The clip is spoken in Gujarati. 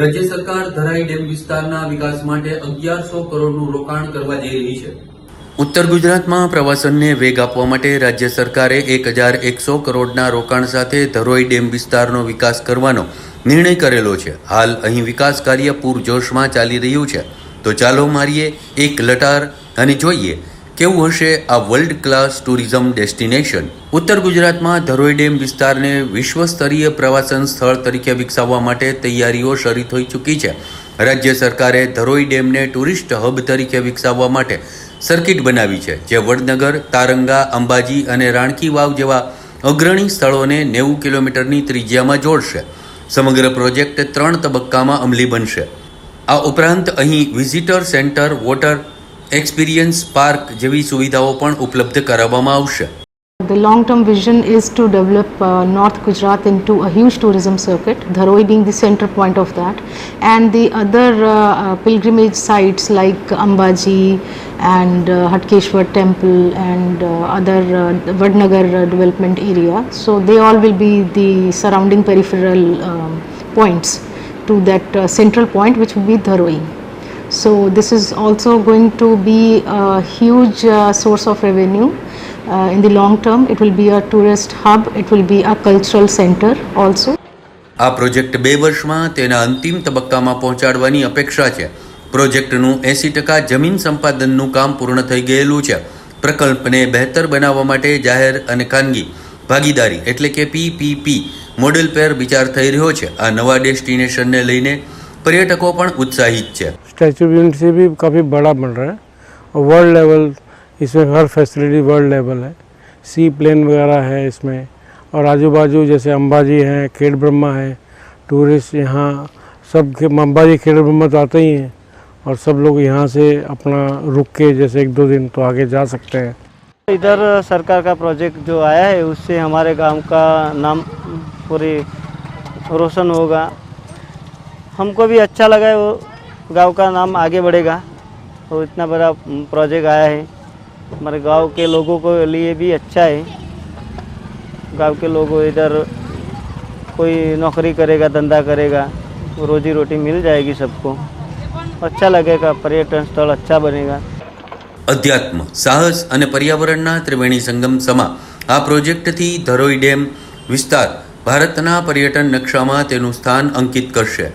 રાજ્ય સરકાર ધરાઈ ડેમ વિસ્તારના વિકાસ માટે અગિયારસો કરોડનું રોકાણ કરવા જઈ રહી છે. ઉત્તર ગુજરાતમાં પ્રવાસનને વેગ આપવા માટે રાજ્ય સરકારે એક હજાર એકસો કરોડના રોકાણ સાથે ધરોઈ ડેમ વિસ્તારનો વિકાસ કરવાનો નિર્ણય કરેલો છે. હાલ અહીં વિકાસ કાર્ય પૂરજોશમાં ચાલી રહ્યું છે. તો ચાલો મારીએ એક લટાર અને જોઈએ કેવું હશે આ વર્લ્ડ ક્લાસ ટુરિઝમ ડેસ્ટિનેશન ઉત્તર ગુજરાતમાં ધરોઈ ડેમ વિસ્તારને વિશ્વ સ્તરીય પ્રવાસન સ્થળ તરીકે વિકસાવવા માટે તૈયારીઓ શરૂ થઈ ચૂકી છે. રાજ્ય સરકારે ધરોઈ ડેમને ટુરિસ્ટ હબ તરીકે વિકસાવવા માટે સર્કિટ બનાવી છે, જે વડનગર, તારંગા, અંબાજી અને રાણકી વાવ જેવા અગ્રણી સ્થળોને નેવું કિલોમીટરની ત્રિજ્યામાં જોડશે. સમગ્ર પ્રોજેક્ટ ત્રણ તબક્કામાં અમલી બનશે. આ ઉપરાંત અહીં visitor centre water experience park જેવી સુવિધાઓ પણ ઉપલબ્ધ કરાવવામાં આવશે The long term vision is to develop uh, North Gujarat into a huge tourism circuit, Dharoi being the center point of that, and the other uh, uh, pilgrimage sites like Ambaji and uh, Hatkeshwar Temple and uh, other uh, Vadnagar uh, development area. So they all will be the surrounding peripheral um, points to that uh, central point, which will be Dharoi. So this is also going to be a huge uh, source of revenue. Uh, in the long term, it will be a tourist hub, it will be a cultural center also. આ પ્રોજેક્ટ બે વર્ષમાં તેના અંતિમ તબક્કામાં પહોંચાડવાની અપેક્ષા છે પ્રોજેક્ટનું એંસી ટકા જમીન સંપાદનનું કામ પૂર્ણ થઈ ગયેલું છે પ્રકલ્પને બહેતર બનાવવા માટે જાહેર અને ખાનગી ભાગીદારી એટલે કે પીપીપી મોડેલ પર વિચાર થઈ રહ્યો છે આ નવા ડેસ્ટિનેશનને લઈને પર્યટકો પણ ઉત્સાહિત છે स्टैचू ऑफ यूनिटी से भी काफ़ी बड़ा बन रहा है और वर्ल्ड लेवल इसमें हर फैसिलिटी वर्ल्ड लेवल है सी प्लेन वगैरह है इसमें और आजू बाजू जैसे अंबाजी है खेड़ ब्रह्मा है टूरिस्ट यहाँ सब के अंबाजी खेड़ ब्रह्मा तो आते ही हैं और सब लोग यहाँ से अपना रुक के जैसे एक दो दिन तो आगे जा सकते हैं इधर सरकार का प्रोजेक्ट जो आया है उससे हमारे गांव का नाम पूरे रोशन होगा हमको भी अच्छा लगा है वो गांव का नाम आगे बढ़ेगा और इतना बड़ा प्रोजेक्ट आया है हमारे गांव के लोगों को लिए भी अच्छा है गांव के लोगों इधर कोई नौकरी करेगा धंधा करेगा रोजी रोटी मिल जाएगी सबको अच्छा लगेगा पर्यटन स्थल अच्छा बनेगा અધ્યાત્મ સાહસ અને પર્યાવરણના ત્રિવેણી સંગમ સમા આ પ્રોજેક્ટથી ધરોઈ ડેમ વિસ્તાર ભારતના પર્યટન નકશામાં તેનું સ્થાન અંકિત કરશે